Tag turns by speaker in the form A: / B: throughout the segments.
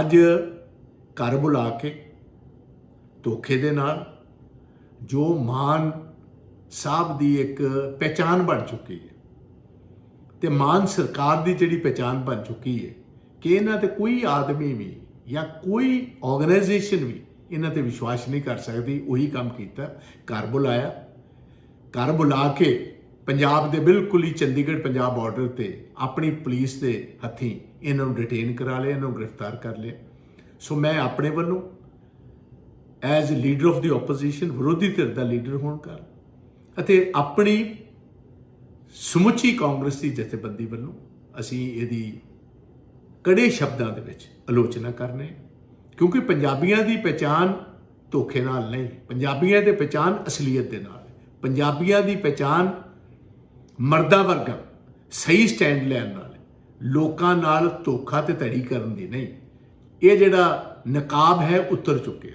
A: ਅੱਜ ਘਰ ਬੁਲਾ ਕੇ ਧੋਖੇ ਦੇ ਨਾਲ ਜੋ ਮਾਨ ਸਾਹਿਬ ਦੀ ਇੱਕ ਪਹਿਚਾਨ ਬਣ ਚੁੱਕੀ ਹੈ ਤੇ ਮਾਨ ਸਰਕਾਰ ਦੀ ਜਿਹੜੀ ਪਹਿਚਾਨ ਬਣ ਚੁੱਕੀ ਹੈ ਕਿ ਇਹਨਾਂ ਤੇ ਕੋਈ ਆਦਮੀ ਵੀ ਜਾਂ ਕੋਈ ਆਰਗੇਨਾਈਜੇਸ਼ਨ ਵੀ ਇਹਨਾਂ ਤੇ ਵਿਸ਼ਵਾਸ ਨਹੀਂ ਕਰ ਸਕਦੀ, ਉਹੀ ਕੰਮ ਕੀਤਾ, ਘਰ ਬੁਲਾਇਆ। ਘਰ ਬੁਲਾ ਕੇ ਪੰਜਾਬ ਦੇ ਬਿਲਕੁਲ ਹੀ ਚੰਡੀਗੜ੍ਹ ਪੰਜਾਬ ਬਾਰਡਰ ਤੇ ਆਪਣੀ ਪੁਲਿਸ ਦੇ ਹੱਥੀਂ ਇਹਨਾਂ ਨੂੰ ਡਿਟੇਨ ਕਰਾ ਲਿਆ, ਇਹਨਾਂ ਨੂੰ ਗ੍ਰਿਫਤਾਰ ਕਰ ਲਿਆ। ਸੋ ਮੈਂ ਆਪਣੇ ਵੱਲੋਂ as leader of the opposition ਵਿਰੋਧੀ ਧਿਰ ਦਾ ਲੀਡਰ ਹੋਣ ਕਰ ਅਤੇ ਆਪਣੀ ਸਮੁੱਚੀ ਕਾਂਗਰਸ ਦੀ ਜਥੇਬੰਦੀ ਵੱਲੋਂ ਅਸੀਂ ਇਹਦੀ ਕੜੇ ਸ਼ਬਦਾਂ ਦੇ ਵਿੱਚ ਆਲੋਚਨਾ ਕਰਨੇ ਕਿਉਂਕਿ ਪੰਜਾਬੀਆਂ ਦੀ ਪਛਾਣ ਧੋਖੇ ਨਾਲ ਨਹੀਂ, ਪੰਜਾਬੀਆਂ ਦੀ ਪਛਾਣ ਅਸਲੀਅਤ ਦੇ ਨਾਲ ਪੰਜਾਬੀਆਂ ਦੀ ਪਛਾਣ ਮਰਦਾਂ ਵਰਗਾ, ਸਹੀ ਸਟੈਂਡ ਲੈਣ ਨਾਲ। ਲੋਕਾਂ ਨਾਲ ਧੋਖਾ ਤੇ ਧੜੀ ਕਰਨ ਦੀ ਨਹੀਂ। ਇਹ ਜਿਹੜਾ ਨਕਾਬ ਹੈ, ਉਤਰ ਚੁੱਕਿਆ।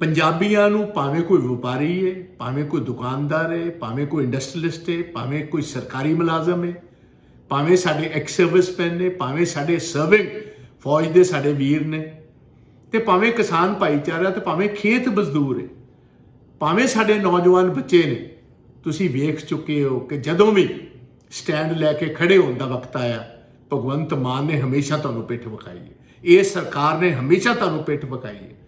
A: ਪੰਜਾਬੀਆਂ ਨੂੰ ਭਾਵੇਂ ਕੋਈ ਵਪਾਰੀ ਹੈ ਭਾਵੇਂ ਕੋਈ ਦੁਕਾਨਦਾਰ ਹੈ ਭਾਵੇਂ ਕੋਈ ਇੰਡਸਟਰੀਲਿਸਟ ਹੈ ਭਾਵੇਂ ਕੋਈ ਸਰਕਾਰੀ ਮੁਲਾਜ਼ਮ ਹੈ ਭਾਵੇਂ ਸਾਡੇ ਐਕਸ ਸਰਵਿਸਮੈਨ ਨੇ, ਭਾਵੇਂ ਸਾਡੇ ਸਰਵਿੰਗ ਫੌਜ ਦੇ ਸਾਡੇ ਵੀਰ ਨੇ, ਤੇ ਭਾਵੇਂ ਕਿਸਾਨ ਭਾਈਚਾਰਾ ਤੇ ਭਾਵੇਂ ਖੇਤ ਮਜ਼ਦੂਰ ਹੈ ਭਾਵੇਂ ਸਾਡੇ ਨੌਜਵਾਨ ਬੱਚੇ ਨੇ ਤੁਸੀਂ ਵੇਖ ਚੁੱਕੇ ਹੋ ਕਿ ਜਦੋਂ ਵੀ ਸਟੈਂਡ ਲੈ ਕੇ ਖੜੇ ਹੋਣ ਦਾ ਵਕਤ ਆਇਆ, ਭਗਵੰਤ ਮਾਨ ਨੇ ਹਮੇਸ਼ਾ ਤੁਹਾਨੂੰ ਪਿੱਠ ਵਿਖਾਈ ਹੈ। ਇਹ ਸਰਕਾਰ ਨੇ ਹਮੇਸ਼ਾ ਤੁਹਾਨੂੰ ਪਿੱਠ ਵਿਖਾਈ ਹੈ।